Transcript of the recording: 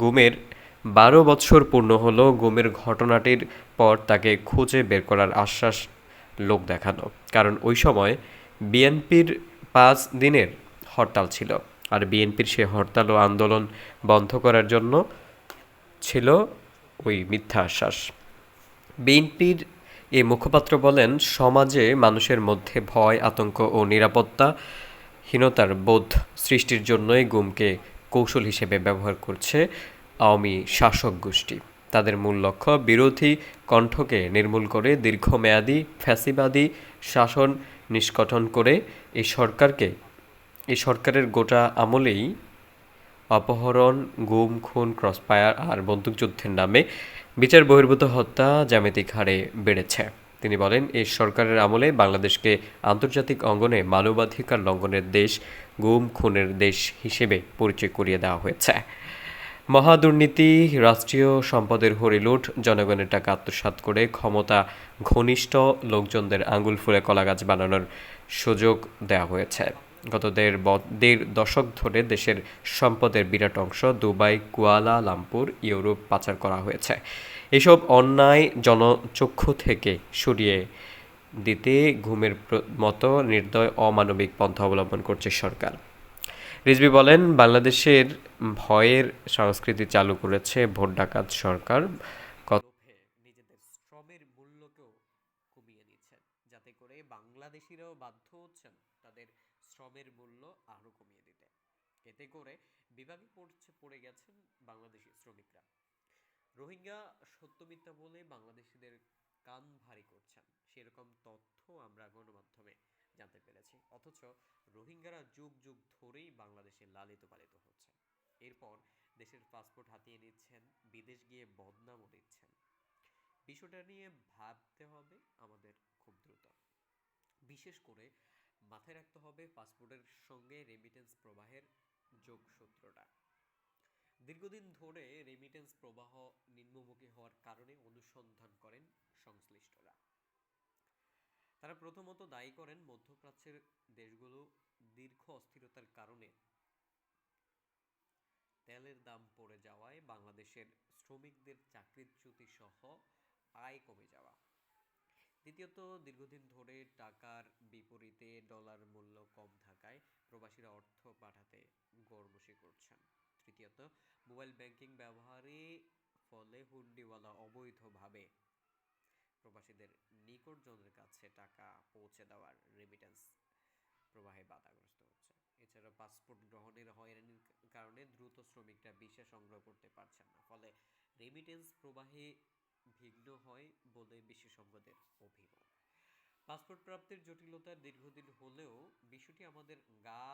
গুমের বারো বৎসর পূর্ণ হলো গুমের ঘটনাটির পর তাকে খুঁজে বের করার আশ্বাস লোক দেখানো। কারণ ওই সময় বিএনপির পাঁচ দিনের হরতাল ছিল। আর বিএনপির সে হরতাল ও আন্দোলন বন্ধ করার জন্য ছিল ওই মিথ্যা আশ্বাস। বিএনপির এ মুখপাত্র বলেন, সমাজে মানুষের মধ্যে ভয়, আতঙ্ক ও নিরাপত্তাহীনতার বোধ সৃষ্টির জন্যই গুমকে কৌশল হিসেবে ব্যবহার করছে আওয়ামী শাসক গোষ্ঠী। তাদের মূল লক্ষ্য, বিরোধী কণ্ঠকে নির্মূল করে দীর্ঘমেয়াদী ফ্যাসিবাদী শাসন নিষ্কটন করে এই সরকারকে, এই সরকারের গোটা আমলেই অপহরণ, গুম, খুন, ক্রসফায়ার আর বন্দুকযুদ্ধের নামে বিচার বহির্ভূত হত্যা, জ্যামিতিক হারে বেড়েছে। তিনি বলেন এই সরকারের আমলে বাংলাদেশকে আন্তর্জাতিক অঙ্গনে মানবাধিকার লঙ্ঘনের দেশ, গুম, খুনের দেশ হিসেবে পরিচয় করিয়ে দেওয়া হয়েছে। মহাদুর্নীতি রাষ্ট্রীয় সম্পদের হরিলুট জনগণের টাকা আত্মসাৎ করে ক্ষমতা ঘনিষ্ঠ লোকজনদের আঙ্গুল ফুলে কলাগাছ বানানোর সুযোগ দেওয়া হয়েছে। গত দেড় দেড় দশক ধরে দেশের সম্পদের বিরাট অংশ দুবাই কুয়ালা লামপুর ইউরোপ পাচার করা হয়েছে। এসব অন্যায় জনচক্ষু থেকে সরিয়ে দিতে ঘুমের মতো নির্দয় অমানবিক পন্থা অবলম্বন করছে সরকার। রিজভি বলেন, বাংলাদেশের ভয়ের সংস্কৃতি চালু করেছে ভোট ডাকাত সরকার। নিজেদের শ্রমের মূল্যকেও কমিয়ে নিচ্ছেন যাতে করে বাংলাদেশিরাও বাধ্য হচ্ছেন তাদের শ্রমের মূল্য আরও কমিয়ে দিতে। এতে করে বিভাগে পড়ছে, পড়ে গেছেন বাংলাদেশি শ্রমিকরা। রোহিঙ্গা সত্য মিথ্যা বলে বাংলাদেশিদের কান ভারী করছেন। সেরকম তথ্য আমরা গণমাধ্যমে জানতে পেরেছি। অথচ রোহিঙ্গারা যুগ যুগ ধরেই বাংলাদেশে লালিত পালিত হচ্ছে। এরপর দেশের পাসপোর্ট হাতিয়ে নিচ্ছেন, বিদেশ গিয়ে বদনামও দিচ্ছেন। বিষয়টা নিয়ে ভাবতে হবে আমাদের খুব দ্রুত। বিশেষ করে মাথায় রাখতে হবে পাসপোর্টের সঙ্গে রেমিটেন্স প্রবাহের যোগসূত্রটা। দীর্ঘদিন ধরে রেমিটেন্স প্রবাহ নিম্নমুখী হওয়ার কারণে অনুসন্ধান করেন সংশ্লিষ্টরা। তারা প্রথমত দায়ী করেন মধ্যপ্রাচ্যের দেশগুলো দীর্ঘ অস্থিরতার কারণে তেলের দাম পড়ে যাওয়ায় বাংলাদেশের শ্রমিকদের চাকরিচ্যুতি সহ আয় কমে যাওয়া। দ্বিতীয়ত, দীর্ঘদিন ধরে টাকার বিপরীতে ডলার মূল্য কম থাকায় প্রবাসীরা অর্থ পাঠাতে তৃতীয়ত মোবাইল ব্যাংকিং ব্যবহারে ফলে হুন্ডিওয়ালা অবৈধভাবে প্রবাসীদের নিকটজনের কাছে টাকা পৌঁছে দেওয়ার রেমিটেন্স প্রবাহে বাধাগ্রস্ত হচ্ছে। এছাড়া পাসপোর্ট গ্রহণের হয়রানির কারণে দ্রুত শ্রমিকরা সংগ্রহ করতে পারছেন না, ফলে রেমিটেন্স প্রবাহে হয় বলে বিশেষজ্ঞদের অভিমত। পাসপোর্ট প্রাপ্তির জটিলতা দীর্ঘদিন হলেও বিষয়টি আমাদের গা